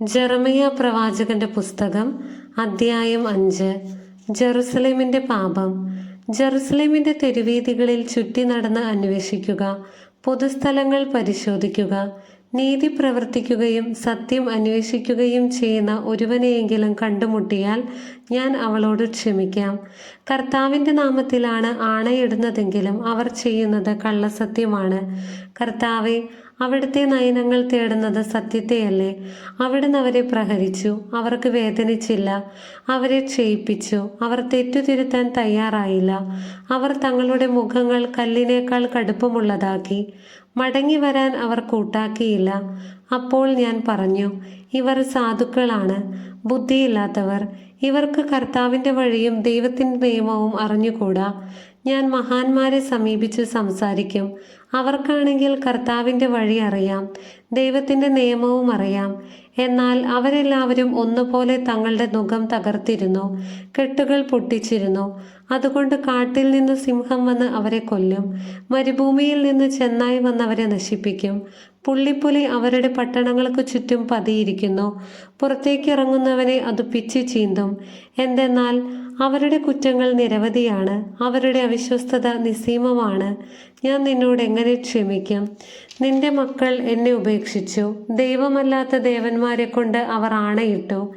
ജെറമിയ പ്രവാചകന്റെ പുസ്തകം അദ്ധ്യായം അഞ്ച് ജെറുസലേമിന്റെ പാപം. ജെറുസലേമിന്റെ തെരുവീതികളിൽ ചുറ്റി നടന്ന് അന്വേഷിക്കുക പൊതുസ്ഥലങ്ങൾ പരിശോധിക്കുക നീതി പ്രവർത്തിക്കുകയും സത്യം അന്വേഷിക്കുകയും ചെയ്യുന്ന ഒരുവനെയെങ്കിലും കണ്ടുമുട്ടിയാൽ ഞാൻ അവളോട് ക്ഷമിക്കാം. കർത്താവിന്റെ നാമത്തിലാണ് ആണയിടുന്നതെങ്കിലും അവർ ചെയ്യുന്നത് കള്ളസത്യമാണ്. കർത്താവെ അവിടുത്തെ നയനങ്ങൾ തേടുന്നത് സത്യത്തെയല്ലേ? അവിടുന്ന് അവരെ പ്രഹരിച്ചു അവർക്ക് വേദനിച്ചില്ല അവരെ ക്ഷയിപ്പിച്ചു അവർ തെറ്റുതിരുത്താൻ തയ്യാറായില്ല അവർ തങ്ങളുടെ മുഖങ്ങൾ കല്ലിനേക്കാൾ കടുപ്പമുള്ളതാക്കി മടങ്ങി വരാൻ അവർ കൂട്ടാക്കിയില്ല. അപ്പോൾ ഞാൻ പറഞ്ഞു ഇവർ സാധുക്കളാണ് ബുദ്ധിയില്ലാത്തവർ ഇവർക്ക് കർത്താവിന്റെ വഴിയും ദൈവത്തിന്റെ നിയമവും അറിഞ്ഞുകൂടാ. ഞാൻ മഹാന്മാരെ സമീപിച്ച് സംസാരിക്കും. അവർക്കാണെങ്കിൽ കർത്താവിന്റെ വഴി അറിയാം ദൈവത്തിന്റെ നിയമവും അറിയാം. എന്നാൽ അവരെല്ലാവരും ഒന്നുപോലെ തങ്ങളുടെ മുഖം തകർത്തിരുന്നു കെട്ടുകൾ പൊട്ടിച്ചിരുന്നു. അതുകൊണ്ട് കാട്ടിൽ നിന്ന് സിംഹം വന്ന് അവരെ കൊല്ലും മരുഭൂമിയിൽ നിന്ന് ചെന്നായി വന്നവരെ നശിപ്പിക്കും. പുള്ളിപ്പുലി അവരുടെ പട്ടണങ്ങൾക്ക് ചുറ്റും പതിയിരിക്കുന്നു. പുറത്തേക്ക് ഇറങ്ങുന്നവനെ അത് പിച്ചു ചീന്തും. എന്തെന്നാൽ അവരുടെ കുറ്റങ്ങൾ നിരവധിയാണ്. അവരുടെ അവിശ്വസ്തത നിസ്സീമമാണ് ഞാൻ നിന്നോട് എങ്ങനെ ക്ഷമിക്കും? നിന്റെ മക്കൾ എന്നെ ഉപേക്ഷിച്ചു. ദൈവമല്ലാത്ത ദേവന്മാരെ കൊണ്ട് അവർ ആണയിട്ടു.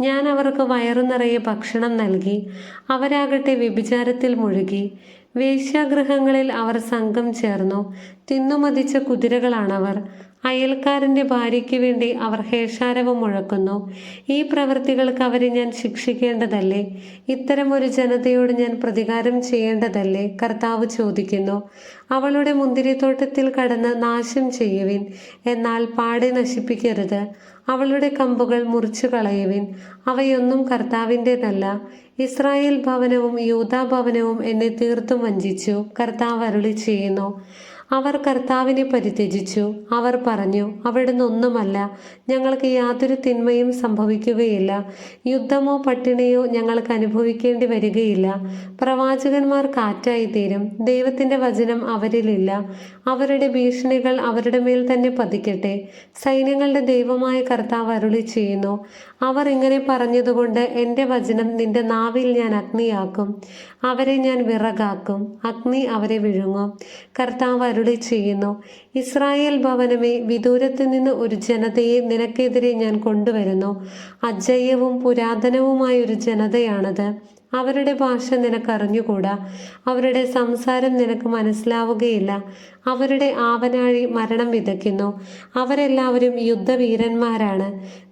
ഞാൻ അവർക്ക് വയറു നിറയെ ഭക്ഷണം നൽകി. അവരാകട്ടെ വ്യഭിചാരത്തിൽ മുഴുകി. വേശ്യാഗ്രഹങ്ങളിൽ അവർ സംഘം ചേർന്നു. തിന്നുമതിച്ച കുതിരകളാണവർ. അയൽക്കാരന്റെ ഭാര്യയ്ക്ക് വേണ്ടി അവർ ഹേഷാരവം മുഴക്കുന്നു. ഈ പ്രവൃത്തികൾക്ക് അവരെ ഞാൻ ശിക്ഷിക്കേണ്ടതല്ലേ? ഇത്തരം ഒരു ജനതയോട് ഞാൻ പ്രതികാരം ചെയ്യേണ്ടതല്ലേ? കർത്താവ് ചോദിക്കുന്നു. അവളുടെ മുന്തിരിത്തോട്ടത്തിൽ കടന്ന് നാശം ചെയ്യുവിൻ. എന്നാൽ പാടെ നശിപ്പിക്കരുത്. അവളുടെ കമ്പുകൾ മുറിച്ചു കളയുവിൻ അവയൊന്നും കർത്താവിന്റെതല്ല ഇസ്രായേൽ ഭവനവും യൂതാ ഭവനവും എന്നെ തീർത്തും വഞ്ചിച്ചു. കർത്താവ് അരുളി ചെയ്യുന്നു അവർ കർത്താവിനെ പരിത്യജിച്ചു. അവർ പറഞ്ഞു അവിടുന്ന് ഒന്നുമല്ല ഞങ്ങൾക്ക് യാതൊരു തിന്മയും സംഭവിക്കുകയില്ല. യുദ്ധമോ പട്ടിണിയോ ഞങ്ങൾക്ക് അനുഭവിക്കേണ്ടി വരികയില്ല. പ്രവാചകന്മാർ കാറ്റായി തീരും. ദൈവത്തിന്റെ വചനം അവരിലില്ല. അവരുടെ ഭീഷണികൾ അവരുടെ മേൽ തന്നെ പതിക്കട്ടെ. സൈന്യങ്ങളുടെ ദൈവമായ കർത്താവ് അരുളി ചെയ്യുന്നു അവർ ഇങ്ങനെ പറഞ്ഞതുകൊണ്ട് എന്റെ വചനം നിന്റെ നാവിൽ ഞാൻ അഗ്നിയാക്കും. അവരെ ഞാൻ വിറകാക്കും. അഗ്നി അവരെ വിഴുങ്ങും. കർത്താവ് അരുളി ചെയ്യുന്നു ഇസ്രായേൽ ഭവനമേ വിദൂരത്ത് നിന്ന് ഒരു ജനതയെ നിനക്കെതിരെ ഞാൻ കൊണ്ടുവരുന്നു. അജയ്യവും പുരാതനവുമായ ഒരു ജനതയാണത്. അവരുടെ ഭാഷ നിനക്ക് അറിഞ്ഞുകൂടാ അവരുടെ സംസാരം നിനക്ക് മനസ്സിലാവുകയില്ല. അവരുടെ ആവനാഴി മരണം വിതയ്ക്കുന്നു. അവരെല്ലാവരും യുദ്ധവീരന്മാരാണ്.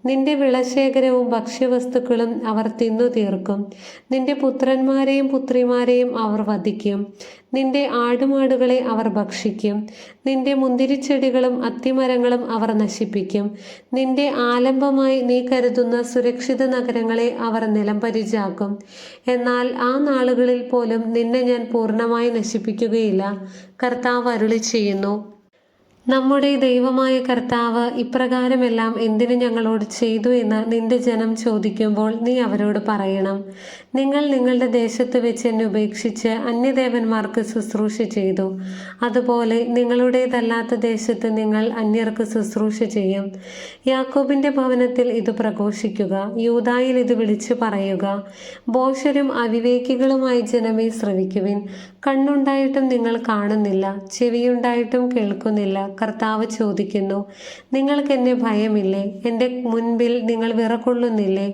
നിന്റെ വിളശേഖരവും ഭക്ഷ്യവസ്തുക്കളും അവർ തിന്നു തീർക്കും നിന്റെ പുത്രന്മാരെയും പുത്രിമാരെയും അവർ വധിക്കും. നിന്റെ ആടുമാടുകളെ അവർ ഭക്ഷിക്കും. നിന്റെ മുന്തിരിച്ചെടികളും അത്തിമരങ്ങളും അവർ നശിപ്പിക്കും. നിന്റെ ആലംബമായി നീ കരുതുന്ന സുരക്ഷിത നഗരങ്ങളെ അവർ നിലംപരിചാക്കും. എന്നാൽ ആ നാളുകളിൽ പോലും നിന്നെ ഞാൻ പൂർണമായി നശിപ്പിക്കുകയില്ല. കർത്താവ് അരുളി ചെയ്യുന്നു നമ്മുടെ ദൈവമായ കർത്താവ് ഇപ്രകാരമെല്ലാം എന്തിനു ഞങ്ങളോട് ചെയ്തു എന്ന് നിന്റെ ജനം ചോദിക്കുമ്പോൾ നീ അവരോട് പറയണം. നിങ്ങൾ നിങ്ങളുടെ ദേശത്ത് വെച്ച് എന്നെ ഉപേക്ഷിച്ച് അന്യദേവന്മാർക്ക് ശുശ്രൂഷ ചെയ്തു. അതുപോലെ നിങ്ങളുടേതല്ലാത്ത ദേശത്ത് നിങ്ങൾ അന്യർക്ക് ശുശ്രൂഷ ചെയ്യും. യാക്കോബിന്റെ ഭവനത്തിൽ ഇത് പ്രഘോഷിക്കുക. യൂതായിൽ ഇത് വിളിച്ചു പറയുക. ബോഷരും അവിവേകികളുമായി ജനമേ ശ്രവിക്കുവിൻ. കണ്ണുണ്ടായിട്ടും നിങ്ങൾ കാണുന്നില്ല. ചെവിയുണ്ടായിട്ടും കേൾക്കുന്നില്ല. കർത്താവ് ചോദിക്കുന്നു നിങ്ങൾക്ക് എന്നെ ഭയമില്ലേ? എന്റെ മുൻപിൽ നിങ്ങൾ വിറകൊള്ളുന്നില്ലേ?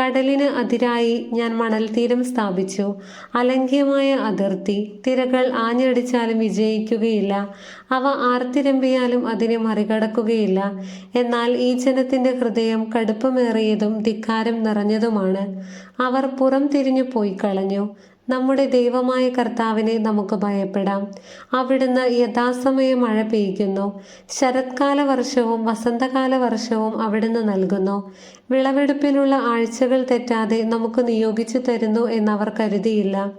കടലിന് അതിരായി ഞാൻ മണൽത്തീരം തീരം സ്ഥാപിച്ചു. അലംഘ്യമായ അതിർത്തി. തിരകൾ ആഞ്ഞടിച്ചാലും വിജയിക്കുകയില്ല. അവ ആർത്തിരമ്പിയാലും അതിനെ മറികടക്കുകയില്ല. എന്നാൽ ഈ ജനത്തിന്റെ ഹൃദയം കടുപ്പമേറിയതും ധിക്കാരം നിറഞ്ഞതുമാണ്. അവർ പുറം തിരിഞ്ഞു പോയി കളഞ്ഞു. നമ്മുടെ ദൈവമായ കർത്താവിനെ നമുക്ക് ഭയപ്പെടാം. അവിടുന്ന് യഥാസമയം മഴ പെയ്യ്ക്കുന്നു ശരത്കാല വർഷവും വസന്തകാല വർഷവും അവിടുന്ന് നൽകുന്നു. വിളവെടുപ്പിനുള്ള ആഴ്ചകൾ തെറ്റാതെ നമുക്ക് നിയോഗിച്ചു തരുന്നു എന്നവർ കരുതിയില്ല.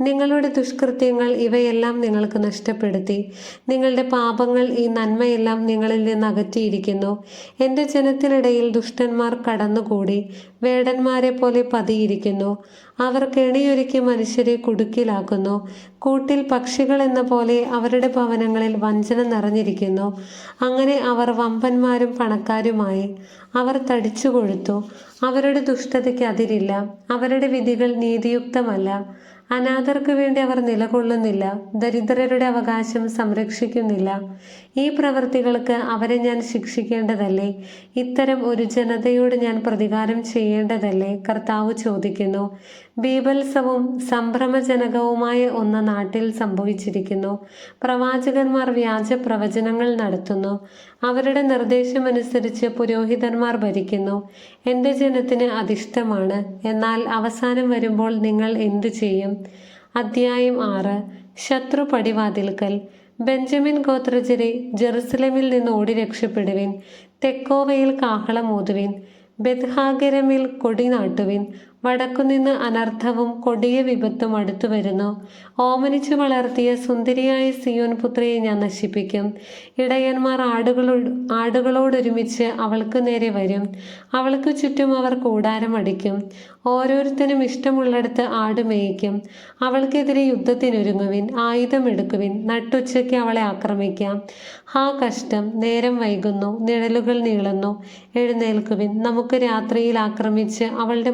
നിങ്ങളുടെ ദുഷ്കൃത്യങ്ങൾ ഇവയെല്ലാം നിങ്ങൾക്ക് നഷ്ടപ്പെടുത്തി. നിങ്ങളുടെ പാപങ്ങൾ ഈ നന്മയെല്ലാം നിങ്ങളിൽ നിന്ന് അകറ്റിയിരിക്കുന്നു. എന്റെ ജനത്തിനിടയിൽ ദുഷ്ടന്മാർ കടന്നുകൂടി. വേടന്മാരെ പോലെ പതിയിരിക്കുന്നു. അവർ കെണിയൊരുക്കി മനുഷ്യരെ കുടുക്കിലാക്കുന്നു. കൂട്ടിൽ പക്ഷികൾ എന്ന പോലെ അവരുടെ ഭവനങ്ങളിൽ വഞ്ചന നിറഞ്ഞിരിക്കുന്നു. അങ്ങനെ അവർ വമ്പന്മാരും പണക്കാരുമായി. അവർ തടിച്ചു കൊഴുത്തു അവരുടെ ദുഷ്ടതയ്ക്ക് അതിരില്ല. അവരുടെ വിധികൾ നീതിയുക്തമല്ല. അനാഥർക്ക് വേണ്ടി അവർ നിലകൊള്ളുന്നില്ല. ദരിദ്രരുടെ അവകാശം സംരക്ഷിക്കുന്നില്ല. ഈ പ്രവൃത്തികൾക്ക് അവരെ ഞാൻ ശിക്ഷിക്കേണ്ടതല്ലേ? ഇത്തരം ഒരു ജനതയോട് ഞാൻ പ്രതികാരം ചെയ്യേണ്ടതല്ലേ? കർത്താവ് ചോദിക്കുന്നു. ബീഭത്സവും സംഭ്രമജനകവുമായ ഒന്ന് നാട്ടിൽ സംഭവിച്ചിരിക്കുന്നു. പ്രവാചകന്മാർ വ്യാജ പ്രവചനങ്ങൾ നടത്തുന്നു. അവരുടെ നിർദ്ദേശമനുസരിച്ച് പുരോഹിതന്മാർ ഭരിക്കുന്നു. എന്റെ ജനത്തിന് അതിഷ്ടമാണ് എന്നാൽ അവസാനം വരുമ്പോൾ നിങ്ങൾ എന്തു ചെയ്യും? അദ്ധ്യായം ആറ്. ശത്രു പടിവാതിൽക്കൽ. ബെഞ്ചമിൻ ഗോത്രജരെ ജെറുസലേമിൽ നിന്ന് ഓടി രക്ഷപ്പെടുവിൻ. തെക്കോവയിൽ കാഹളം ഊതുവിൻ. ബെത്ഹാഗരമിൽ കൊടി നാട്ടുവിൻ. വടക്കുനിന്ന് അനർത്ഥവും കൊടിയ വിപത്തും അടുത്തു വരുന്നു. ഓമനിച്ചു വളർത്തിയ സുന്ദരിയായ സിയോൻ പുത്രയെ ഞാൻ നശിപ്പിക്കും. ഇടയന്മാർ ആടുകളോട് ആടുകളോടൊരുമിച്ച് അവൾക്ക് നേരെ വരും. അവൾക്ക് ചുറ്റും അവർ കൂടാരം അടിക്കും. ഓരോരുത്തരും ഇഷ്ടമുള്ളിടത്ത് ആട് മേയിക്കും. അവൾക്കെതിരെ യുദ്ധത്തിനൊരുങ്ങുവിൻ ആയുധമെടുക്കുവിൻ നട്ടുച്ചയ്ക്ക് അവളെ ആക്രമിക്കാം. ഹാ കഷ്ടം നേരം വൈകുന്നു നിഴലുകൾ നീളുന്നു എഴുന്നേൽക്കുവിൻ. നമുക്ക് രാത്രിയിൽ ആക്രമിച്ച് അവളുടെ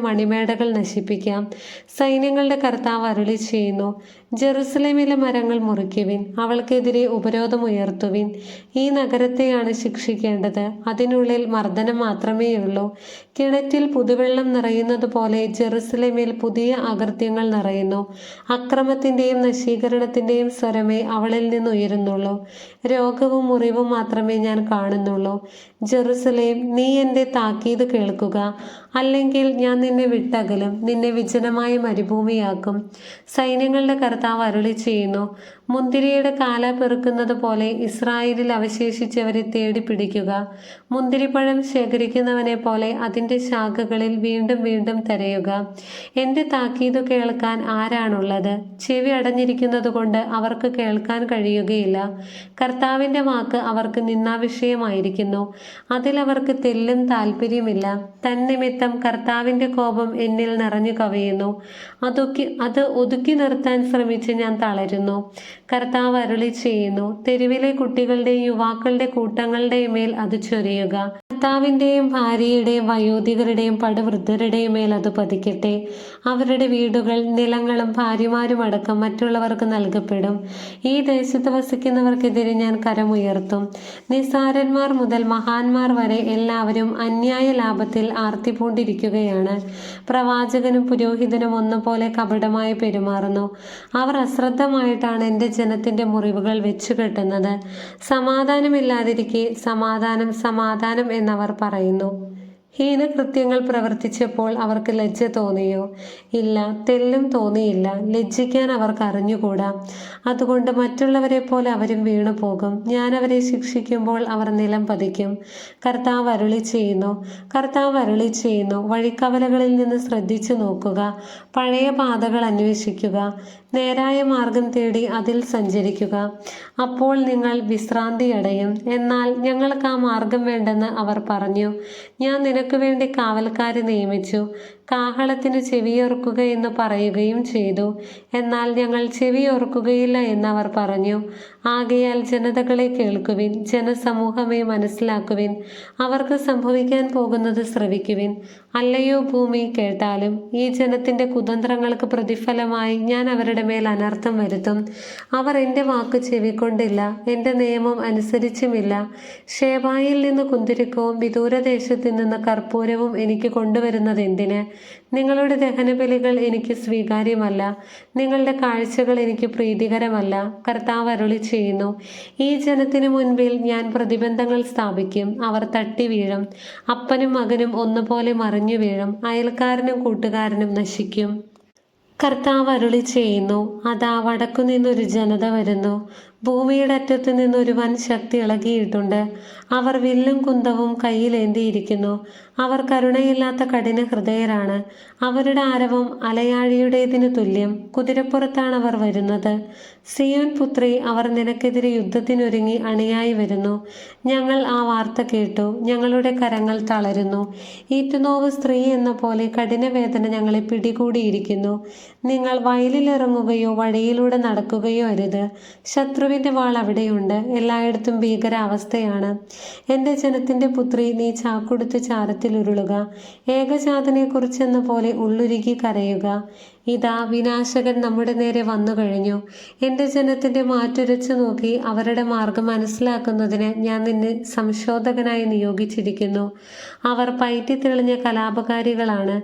മണിമേടകൾ നശിപ്പിക്കാം. സൈന്യങ്ങളുടെ കർത്താവ് അരുളി ചെയ്യുന്നു ജെറുസലേമിലെ മരങ്ങൾ മുറിക്കുവിൻ അവൾക്കെതിരെ ഉപരോധം ഉയർത്തുവിൻ. ഈ നഗരത്തെയാണ് ശിക്ഷിക്കേണ്ടത്. അതിനുള്ളിൽ മർദ്ദനം മാത്രമേയുള്ളൂ. കിണറ്റിൽ പുതുവെള്ളം നിറയുന്നത് പോലെ ജെറുസലേമിൽ പുതിയ അകൃത്യങ്ങൾ നിറയുന്നു. അക്രമത്തിന്റെയും നശീകരണത്തിന്റെയും സ്വരമേ അവളിൽ നിന്ന് ഉയരുന്നുള്ളൂ രോഗവും മുറിവും മാത്രമേ ഞാൻ കാണുന്നുള്ളൂ. ജെറുസലേം നീ എന്റെ താക്കീത് കേൾക്കുക. അല്ലെങ്കിൽ ഞാൻ നിന്നെ വിട്ടകലും നിന്നെ വിജനമായ മരുഭൂമിയാക്കും. സൈന്യങ്ങളുടെ കർത്താവ് അരുളി ചെയ്യുന്നു മുന്തിരിയുടെ കാല പെറുക്കുന്നത് പോലെ ഇസ്രായേലിൽ അവശേഷിച്ചവരെ തേടി പിടിക്കുക. മുന്തിരിപ്പഴം ശേഖരിക്കുന്നവനെ പോലെ അതിന്റെ ശാഖകളിൽ വീണ്ടും വീണ്ടും തരയുക. എന്റെ താക്കീത് കേൾക്കാൻ ആരാണുള്ളത്? ചെവി അടഞ്ഞിരിക്കുന്നത് കൊണ്ട് അവർക്ക് കേൾക്കാൻ കഴിയുകയില്ല. കർത്താവിന്റെ വാക്ക് അവർക്ക് നിന്നാവിഷയമായിരിക്കുന്നു അതിലവർക്ക് തെല്ലും താല്പര്യമില്ല തന്നിമിത്തം കർത്താവിന്റെ കോപം എന്നിൽ നിറഞ്ഞു കവയുന്നു. അതൊക്കെ അത് ഒതുക്കി നിർത്താൻ ശ്രമിച്ച് ഞാൻ തളരുന്നു. കർത്താവ് അരുളി ചെയ്യുന്നു. തെരുവിലെ കുട്ടികളുടെയും യുവാക്കളുടെ കൂട്ടങ്ങളുടെയും മേൽ അത് ചൊരിയുക. ഭർത്താവിന്റെയും ഭാര്യയുടെയും വയോധികരുടെയും പടുവൃദ്ധരുടെയും മേൽ അത് പതിക്കട്ടെ. അവരുടെ വീടുകൾ നിലങ്ങളും ഭാര്യമാരും അടക്കം മറ്റുള്ളവർക്ക് നൽകപ്പെടും. ഈ ദേശത്ത് വസിക്കുന്നവർക്കെതിരെ ഞാൻ കരമുയർത്തും. നിസാരന്മാർ മുതൽ മഹാന്മാർ വരെ എല്ലാവരും അന്യായ ലാഭത്തിൽ ആർത്തിപൂണ്ടിരിക്കുകയാണ് പ്രവാചകനും പുരോഹിതനും ഒന്നുപോലെ കപടമായി പെരുമാറുന്നു. അവർ അശ്രദ്ധമായിട്ടാണ് എന്റെ ജനത്തിന്റെ മുറിവുകൾ വെച്ചു കെട്ടുന്നത് സമാധാനമില്ലാതിരിക്കെ സമാധാനം സമാധാനം എന്നവർ പറയുന്നു ഹീനകൃത്യങ്ങൾ പ്രവർത്തിച്ചപ്പോൾ അവർക്ക് ലജ്ജ തോന്നിയോ? ഇല്ല തെല്ലും തോന്നിയില്ല. ലജ്ജിക്കാൻ അവർക്ക് അറിഞ്ഞുകൂടാ? അതുകൊണ്ട് മറ്റുള്ളവരെ പോലെ അവരും വീണു പോകും. ഞാൻ അവരെ ശിക്ഷിക്കുമ്പോൾ അവർ നിലം പതിക്കും. കർത്താവ് അരുളി ചെയ്യുന്നു കർത്താവ് അരുളി ചെയ്യുന്നു. വഴിക്കവലകളിൽ നിന്ന് ശ്രദ്ധിച്ചു നോക്കുക പഴയ പാതകൾ അന്വേഷിക്കുക. നേരായ മാർഗം തേടി അതിൽ സഞ്ചരിക്കുക. അപ്പോൾ നിങ്ങൾ വിശ്രാന്തി അടയും. എന്നാൽ ഞങ്ങൾക്ക് ആ മാർഗം വേണ്ടെന്ന് അവർ പറഞ്ഞു. ഞാൻ നിനക്ക് വേണ്ടി കാവൽക്കാരെ നിയമിച്ചു. കാഹളത്തിന് ചെവിയോർക്കുക എന്ന് പറയുകയും ചെയ്തു. എന്നാൽ ഞങ്ങൾ ചെവിയോർക്കുകയില്ല എന്നവർ പറഞ്ഞു. ആകയാൽ ജനതകളെ കേൾക്കുവിൻ ജനസമൂഹമേ മനസ്സിലാക്കുവിൻ അവർക്ക് സംഭവിക്കാൻ പോകുന്നത് ശ്രവിക്കുവിൻ. അല്ലയോ ഭൂമി കേട്ടാലും ഈ ജനത്തിന്റെ കുതന്ത്രങ്ങൾക്ക് പ്രതിഫലമായി ഞാൻ അവരുടെ മേൽ അനർത്ഥം വരുത്തും. അവർ എന്റെ വാക്ക് ചെവിക്കൊണ്ടില്ല എന്റെ നിയമം അനുസരിച്ചുമില്ല. ഷേബായിൽ നിന്ന് കുന്തിരിക്കവും വിദൂരദേശത്ത് നിന്ന് കർപ്പൂരവും എനിക്ക് കൊണ്ടുവരുന്നത് എന്തിന്? നിങ്ങളുടെ ദഹനബലികൾ എനിക്ക് സ്വീകാര്യമല്ല നിങ്ങളുടെ കാഴ്ചകൾ എനിക്ക് പ്രീതികരമല്ല. കർത്താവ് അരുളി ചെയ്യുന്നു. ഈ ജനത്തിന് മുൻപിൽ ഞാൻ പ്രതിബന്ധങ്ങൾ സ്ഥാപിക്കും. അവർ തട്ടി വീഴും. അപ്പനും മകനും ഒന്നുപോലെ മറിഞ്ഞു വീഴും. അയൽക്കാരനും കൂട്ടുകാരനും നശിക്കും. കർത്താവ് അരുളി ചെയ്യുന്നു. അതാ വടക്കു നിന്നൊരു ജനത വരുന്നു. ഭൂമിയുടെ അറ്റത്തു നിന്ന് ഒരു വൻ ശക്തി ഇളകിയിട്ടുണ്ട്. അവർ വില്ലും കുന്തവും കയ്യിലേന്തിയിരിക്കുന്നു. അവർ കരുണയില്ലാത്ത കഠിന ഹൃദയരാണ്. അവരുടെ ആരവം അലയാഴിയുടേതിന് തുല്യം. കുതിരപ്പുറത്താണ് അവർ വരുന്നത്. സിയോൻ പുത്രി അവർ നിനക്കെതിരെ യുദ്ധത്തിനൊരുങ്ങി അണിയായി വരുന്നു. ഞങ്ങൾ ആ വാർത്ത കേട്ടു. ഞങ്ങളുടെ കരങ്ങൾ തളരുന്നു. ഈറ്റുനോവ് സ്ത്രീ എന്ന പോലെ കഠിന വേദന ഞങ്ങളെ പിടികൂടിയിരിക്കുന്നു. നിങ്ങൾ വയലിലിറങ്ങുകയോ വഴിയിലൂടെ നടക്കുകയോ അരുത്. ശത്രുവിന്റെ വാൾ അവിടെയുണ്ട്. എല്ലായിടത്തും ഭീകരാവസ്ഥയാണ്. എന്റെ ജനത്തിന്റെ പുത്രി നീ ചാക്കുടുത്ത് ചാരത്തിലുരുളുക ഏകജാതനെക്കുറിച്ചെന്ന പോലെ ഉള്ളുരുകി കരയുക. ഇതാ വിനാശകൻ നമ്മുടെ നേരെ വന്നു കഴിഞ്ഞു. എന്റെ ജനത്തിന്റെ മാറ്റുരച്ചു നോക്കി അവരുടെ മാർഗം മനസ്സിലാക്കുന്നതിന് ഞാൻ നിന്നെ സംശോധകനായി നിയോഗിച്ചിരിക്കുന്നു. അവർ പയറ്റി തെളിഞ്ഞ കലാപകാരികളാണ്.